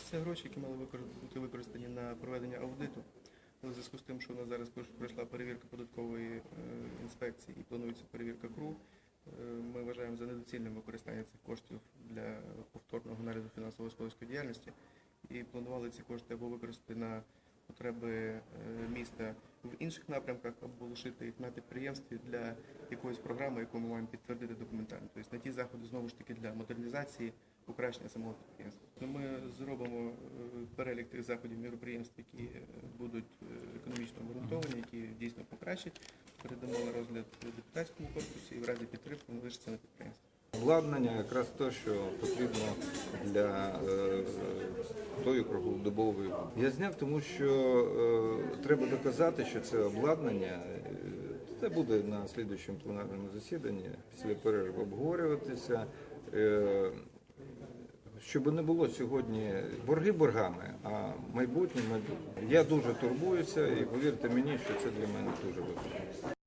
це гроші, які мали бути використані на проведення аудиту. В зв'язку з тим, що у нас зараз пройшла перевірка податкової е, інспекції і планується перевірка КРУ, е, ми вважаємо за недоцільним використання цих коштів для повторного аналізу фінансово-господарської діяльності і планували ці кошти або використати на потреби е, міста в інших напрямках, або лишити їх на підприємстві для якоїсь програми, яку ми маємо підтвердити документально. Тобто на ті заходи знову ж таки для модернізації, покращення самого підприємства. Ну, Ми зробимо е, перелік тих заходів міроприємств, які е, будуть е, економічно обґрунтовані, які дійсно покращать. Передамо на розгляд депутатському корпусі і в разі підтримки вони на підприємстві. Обладнання якраз те, що потрібно для е, тої круглодобової. Я зняв, тому що е, треба доказати, що це обладнання. Це буде на слідуючому пленарному засіданні після перерви обговорюватися. Е, щоб не було сьогодні борги боргами, а майбутнє майбутнє. Я дуже турбуюся і повірте мені, що це для мене дуже важливо.